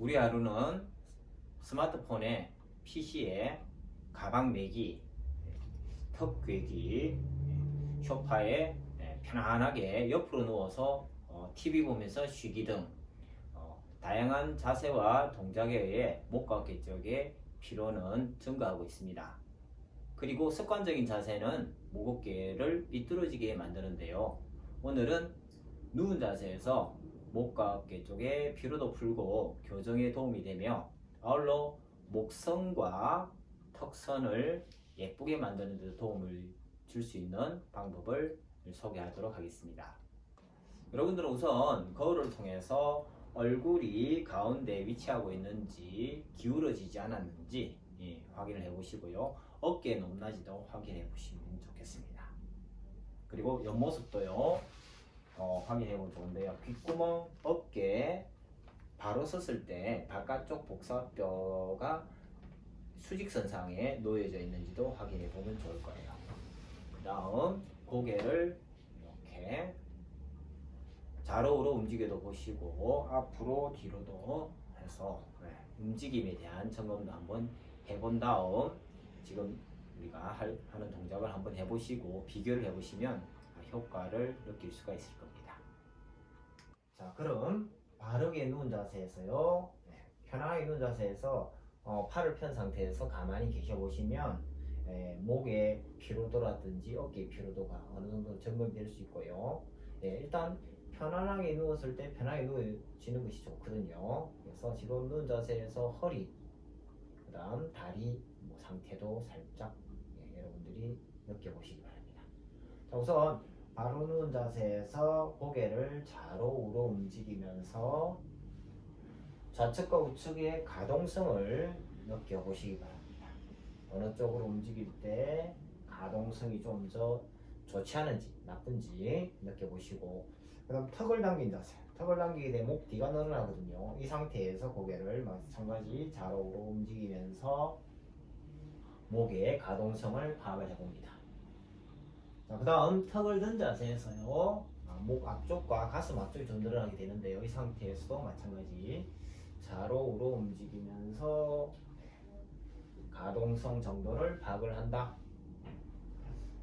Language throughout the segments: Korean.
우리 하루는 스마트폰에 PC에 가방 매기, 턱 괴기, 쇼파에 예, 편안하게 옆으로 누워서 어, TV 보면서 쉬기 등 어, 다양한 자세와 동작에 의해 목과 어깨 쪽의 피로는 증가하고 있습니다. 그리고 습관적인 자세는 목 어깨를 삐뚤어지게 만드는데요. 오늘은 누운 자세에서 목과 어깨 쪽의 피로도 풀고 교정에 도움이 되며 아울러 목선과 턱선을 예쁘게 만드는 데 도움을 줄 수 있는 방법을 소개하도록 하겠습니다. 여러분들은 우선 거울을 통해서 얼굴이 가운데 위치하고 있는지 기울어지지 않았는지 예, 확인을 해 보시고요. 어깨 높낮이도 확인해 보시면 좋겠습니다. 그리고 옆모습도요. 어, 확인해 보면 좋은데요. 귓구멍, 어깨 바로 섰을 때 바깥쪽 복사뼈가 수직선상에 놓여져 있는지도 확인해 보면 좋을 거예요. 그 다음 고개를 이렇게 좌로우로 움직여도 보시고 앞으로 뒤로도 해서 네, 움직임에 대한 점검도 한번 해본 다음 지금 우리가 할, 하는 동작을 한번 해보시고 비교를 해보시면 효과를 느낄 수가 있을 겁니다. 자, 그럼 바르게 누운 자세에서요. 네, 편하게 누운 자세에서 어, 팔을 편 상태에서 가만히 계셔 보시면 예, 목에 피로도라든지 어깨 피로도가 어느 정도 점검될 수 있고요. 예, 일단 편안하게 누웠을 때 편하게 누워지는 것이 좋거든요. 그래서 지금 누운 자세에서 허리, 그 다음 다리 뭐 상태도 살짝 예, 여러분들이 느껴보시기 바랍니다. 자, 우선 바로 누운 자세에서 고개를 좌로 우로 움직이면서 좌측과 우측의 가동성을 느껴보시기 바랍니다. 어느 쪽으로 움직일 때 가동성이 좀 더 좋지 않은지 나쁜지 느껴보시고 그 다음 턱을 당긴 자세. 턱을 당기게 되면 목 뒤가 늘어나거든요. 이 상태에서 고개를 마찬가지 좌로 우로 움직이면서 목의 가동성을 파악을 해봅니다 자, 그 다음 턱을 든 자세에서요. 아, 목 앞쪽과 가슴 앞쪽이 좀 늘어나게 되는데요. 이 상태에서도 마찬가지. 좌로 우로 움직이면서 가동성 정도를 파악을 한다.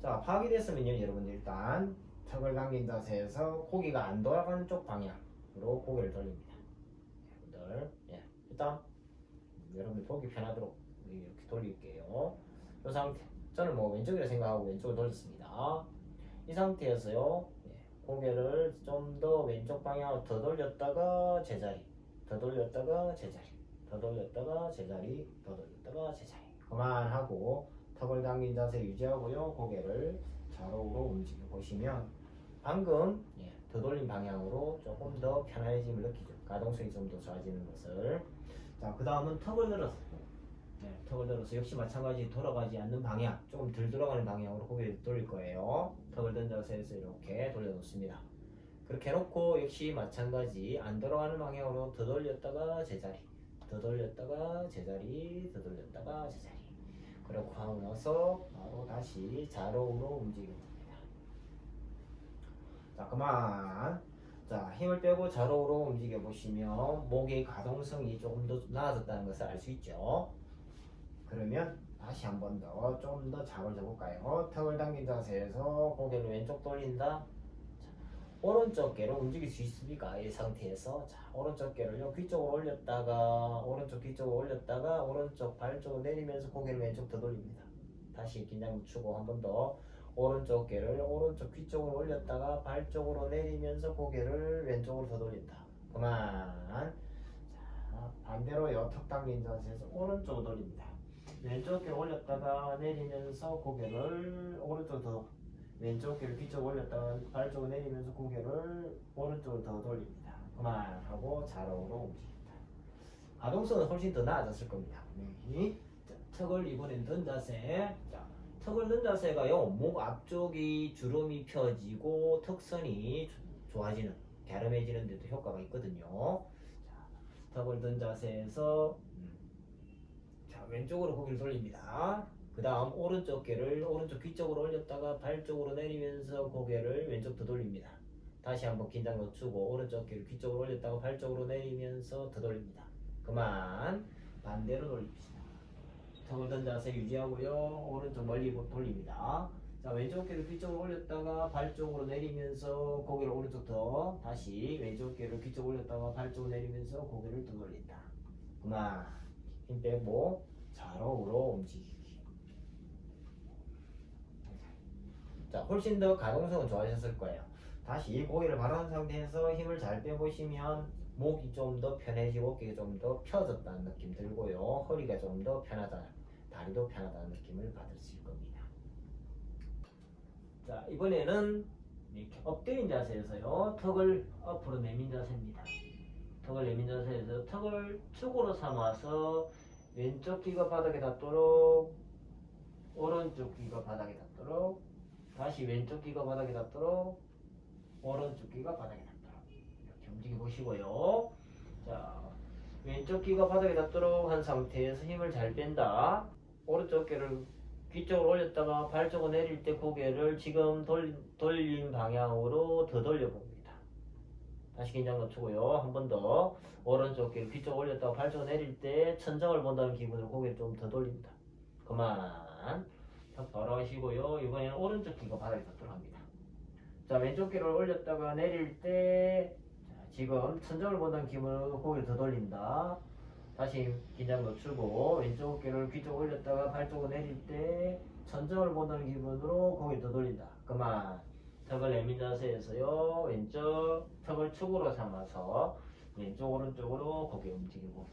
자 파악이 됐으면요 여러분들 일단 턱을 당긴 자세에서 고기가 안 돌아가는 쪽 방향으로 고개를 돌립니다. 여러분들 예, 일단 여러분들 보기 편하도록 이렇게 돌릴게요. 이 상태 저는 뭐 왼쪽이라 생각하고 왼쪽을 돌렸습니다. 이 상태에서요 예, 고개를 좀 더 왼쪽 방향으로 더 돌렸다가 제자리 더 돌렸다가 제자리 더 돌렸다가 제자리 더 돌렸다가 제자리. 그만하고 턱을 당긴 자세 유지하고요 고개를 좌로우로 움직여 보시면 방금 예, 더 돌린 방향으로 조금 더 편안해짐을 느끼죠. 가동성이 좀 더 좋아지는 것을. 자 그 다음은 턱을 늘어서 네, 턱을 늘어서 역시 마찬가지 돌아가지 않는 방향 조금 덜 돌아가는 방향으로 고개를 돌릴 거예요. 턱을 든 자세에서 이렇게 돌려놓습니다. 그렇게 해놓고 역시 마찬가지 안 돌아가는 방향으로 더 돌렸다가 제자리 더 돌렸다가 제자리 더 돌렸다가 제자리. 그렇게 하고 나서 바로 다시 좌로우로 움직입니다. 자 그만. 자 힘을 빼고 좌로우로 움직여 보시면 목의 가동성이 조금 더 나아졌다는 것을 알 수 있죠 그러면 다시 한 번 더 좀 더 잡을 잡을까요 턱을 당긴 자세에서 고개를 왼쪽 돌린다 오른쪽 개로 움직일 수 있습니까? 이 상태에서 자 오른쪽 개를요 귀 쪽으로 올렸다가 오른쪽 귀 쪽으로 올렸다가 오른쪽 발 쪽으로 내리면서 고개를 왼쪽 더 돌립니다. 다시 긴장 늦추고 한 번 더 오른쪽 개를 오른쪽 귀 쪽으로 올렸다가 발 쪽으로 내리면서 고개를 왼쪽으로 더 돌린다. 그만. 자 반대로 요 턱 당긴 자세에서 오른쪽으로 돌립니다. 왼쪽 개를 올렸다가 내리면서 고개를 오른쪽 더 왼쪽 귀를 귀쪽 올렸다가 발 쪽으로 내리면서 고개를 오른쪽으로 더 돌립니다. 그만 하고 좌로우로 움직입니다. 가동성은 훨씬 더 나아졌을 겁니다. 네. 자, 턱을 이번엔 든 자세. 자, 턱을 든 자세가요. 목 앞쪽이 주름이 펴지고 턱선이 조- 좋아지는, 갸름해지는 데도 효과가 있거든요. 자, 턱을 든 자세에서 왼쪽으로 고개를 돌립니다. 그 다음 오른쪽 개를 오른쪽 귀 쪽으로 올렸다가 발 쪽으로 내리면서 고개를 왼쪽 더 돌립니다. 다시 한번 긴장 늦추고 오른쪽 귀를 귀 쪽으로 올렸다가 발 쪽으로 내리면서 더 돌립니다. 그만 반대로 돌립시다. 턱을 든 자세 유지하고요. 오른쪽 멀리 돌립니다. 자 왼쪽 어깨를 뒤쪽으로 올렸다가 발 쪽으로 내리면서 고개를 오른쪽 더 다시 왼쪽 어깨를 뒤쪽 올렸다가 발 쪽으로 내리면서 고개를 더 돌린다. 그만 힘 빼고 좌로우로 움직이기. 자 훨씬 더 가동성은 좋아지셨을 거예요. 다시 고개를 바로 한 상태에서 힘을 잘 빼보시면 목이 좀 더 편해지고 어깨가 좀 더 펴졌다는 느낌 들고요. 허리가 좀 더 편하다, 다리도 편하다는 느낌을 받으실 겁니다. 자 이번에는 이렇게 엎드린 자세에서요. 턱을 앞으로 내민 자세입니다. 턱을 내민 자세에서 턱을 축으로 삼아서 왼쪽 귀가 바닥에 닿도록 오른쪽 귀가 바닥에 닿도록 다시 왼쪽 귀가 바닥에 닿도록 오른쪽 귀가 바닥에 닿도록 이렇게 움직여 보시고요. 자, 왼쪽 귀가 바닥에 닿도록 한 상태에서 힘을 잘 뺀다. 오른쪽 귀를 귀 쪽으로 올렸다가 발 쪽으로 내릴 때 고개를 지금 돌, 돌린 방향으로 더 돌려봅니다. 다시 긴장 놓치고요. 한 번 더. 오른쪽 귀 쪽으로 올렸다가 발 쪽으로 내릴 때 천장을 본다는 기분으로 고개를 좀 더 돌립니다. 그만. 턱 바로 하시고요. 이번에는 오른쪽 귀가 바닥에 닿도록 합니다. 자 왼쪽 귀를 올렸다가 내릴 때 자, 지금 천장을 본다는 기분으로 고개를 더 돌린다. 다시 긴장 놓치고 왼쪽 귀를 귀 쪽 올렸다가 발 쪽으로 내릴 때 천장을 본다는 기분으로 고개를 더 돌린다. 그만 턱을 내민 자세에서요. 왼쪽 턱을 축으로 삼아서 왼쪽 오른쪽으로 고개 움직이고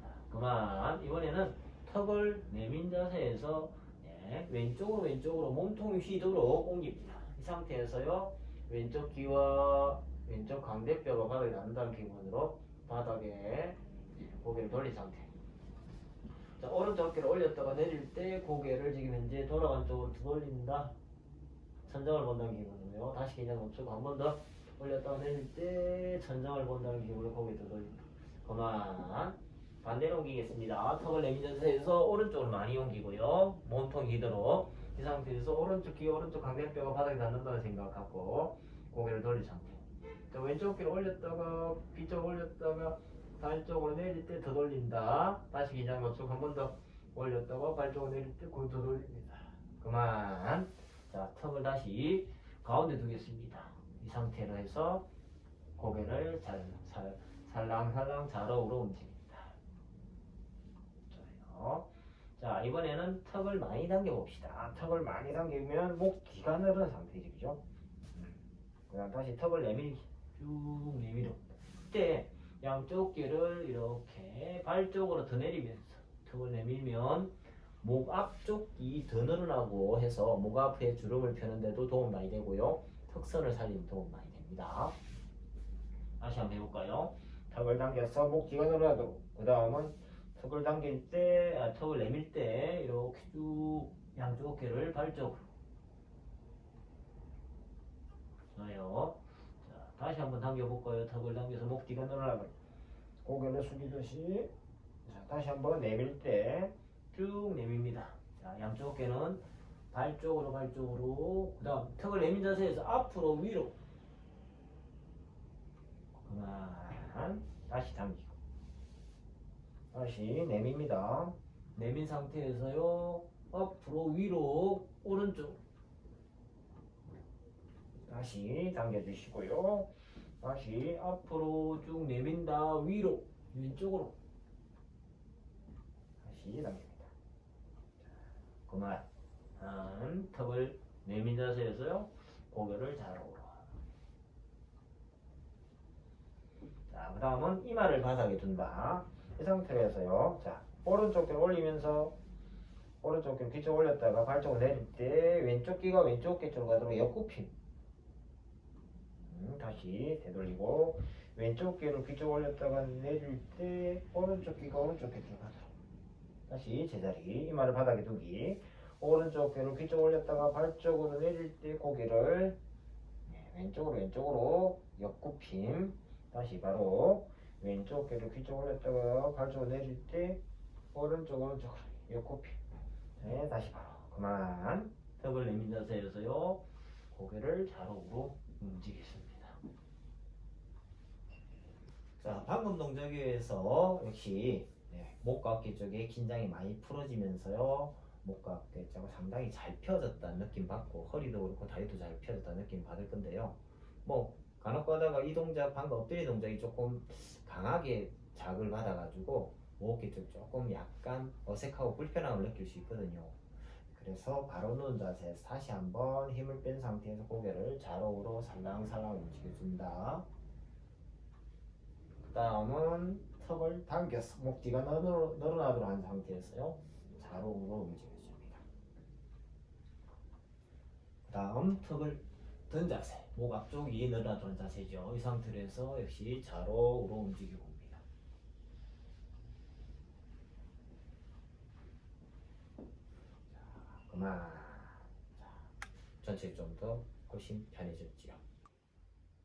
자, 그만 이번에는 턱을 내민 자세에서 네, 왼쪽으로 왼쪽으로 몸통이 휘도록 옮깁니다. 이 상태에서요 왼쪽 귀와 왼쪽 광대뼈가 바닥에 닿는다는 기분으로 바닥에 고개를 돌린 상태. 자 오른쪽 어깨를 올렸다가 내릴 때 고개를 지금 현재 돌아간 쪽으로 더 돌린다. 천장을 본다는 기분으로요. 다시 그냥 멈추고 한 번 더 올렸다가 내릴 때 천장을 본다는 기분으로 고개 더 돌린다. 그만 반대로 옮기겠습니다. 턱을 내민 자세에서 오른쪽을 많이 옮기고요. 몸통 이대로 이 상태에서 오른쪽 귀 오른쪽 강대뼈가 바닥에 닿는다는 생각 갖고 고개를 돌린 상태. 자, 왼쪽 귀를 올렸다가 귀쪽 올렸다가 발 쪽으로 내릴 때 더 돌린다. 다시 긴장 맞추고 한 번 더 올렸다가 발 쪽으로 내릴 때 고개 더 돌립니다. 그만. 자, 턱을 다시 가운데 두겠습니다. 이 상태로 해서 고개를 잘, 살, 살랑살랑 좌우로 움직입니다. 좋아요. 자, 이번에는 턱을 많이 당겨 봅시다. 턱을 많이 당기면 목 뒤가 늘어난 상태지, 그죠? 그 다음 다시 턱을 내밀기. 쭉 내밀어. 그때 양쪽 귀를 이렇게 발 쪽으로 더 내리면서 턱을 내밀면 목 앞쪽이 더 늘어나고 해서 목 앞에 주름을 펴는데도 도움 많이 되고요. 턱선을 살리는 도움 많이 됩니다. 다시 한번 해볼까요? 턱을 당겨서 목 뒤가 늘어나도 그 다음은 턱을 당길 때, 아, 턱을 내밀 때 이렇게 쭉 양쪽 어깨를 발 쪽으로 좋아요. 자, 다시 한번 당겨볼까요? 턱을 당겨서 목 뒤가 늘어나고 고개를 숙이듯이 자, 다시 한번 내밀 때 쭉 내밉니다. 자, 양쪽 어깨는 발 쪽으로 발 쪽으로 그 다음 턱을 내민 자세에서 앞으로 위로 그만 다시 당기고 다시 내밉니다. 내민 상태에서요 앞으로 위로 오른쪽 다시 당겨주시고요. 다시 앞으로 쭉 내민다 위로 왼쪽으로 다시. 자, 그만 한 턱을 내민 자세에서요 고개를 좌우로 자, 그 다음은 이마를 바닥에 둔다. 이 상태에서요. 자, 오른쪽 귀 올리면서 오른쪽 귀 뒤쪽 올렸다가 발쪽을 내릴 때 왼쪽 귀가 왼쪽 귀 쪽으로 가도록 옆굽힘. 음, 다시 되돌리고 왼쪽 귀를 귀쪽 올렸다가 내릴 때 오른쪽 귀가 오른쪽 귀 쪽으로 가도록. 다시 제자리 이마를 바닥에 두기. 오른쪽 귀를 귀쪽 올렸다가 발 쪽으로 내릴 때 고개를 네, 왼쪽으로 왼쪽으로 옆굽힘. 다시 바로 왼쪽 귀를 귀쪽 올렸다가 발 쪽으로 내릴 때 오른쪽 오른쪽으로 옆굽힘. 네, 다시 바로 그만 턱을 내민 자세에서요 고개를 좌우로 움직이겠습니다. 자 방금 동작에 상태에서 역시 네, 목과 어깨 쪽에 긴장이 많이 풀어지면서요. 목과 어깨 쪽이 상당히 잘 펴졌다는 느낌 받고 허리도 그렇고 다리도 잘 펴졌다는 느낌 받을 건데요. 뭐 간혹 가다가 이 동작 방금 엎드리 동작이 조금 강하게 자극을 받아가지고 목 어깨 쪽 조금 약간 어색하고 불편함을 느낄 수 있거든요. 그래서 바로 누운 자세에서 다시 한번 힘을 뺀 상태에서 고개를 좌로우로 살랑살랑 움직여줍니다. 그 다음은 턱을 당겨서 목 뒤가 늘어, 늘어나도록 한 상태에서요. 좌로우로 움직여줍니다. 그 다음 턱을 든 자세, 목 앞쪽 이 늘어나도록 자세죠. 이 상태로 해서 역시 그만. 자, 전체 좀 더 훨씬 편해졌지요.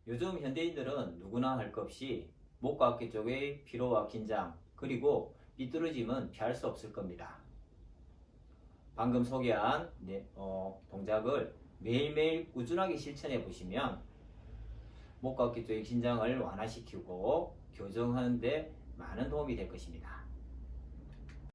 요즘 현대인들은 누구나 할 것 없이 목과 어깨 쪽의 피로와 긴장 그리고 삐뚤어짐은 피할 수 없을 겁니다. 방금 소개한 네, 어, 동작을 매일매일 꾸준하게 실천해 보시면 목과 어깨 쪽의 긴장을 완화시키고 교정하는 데 많은 도움이 될 것입니다.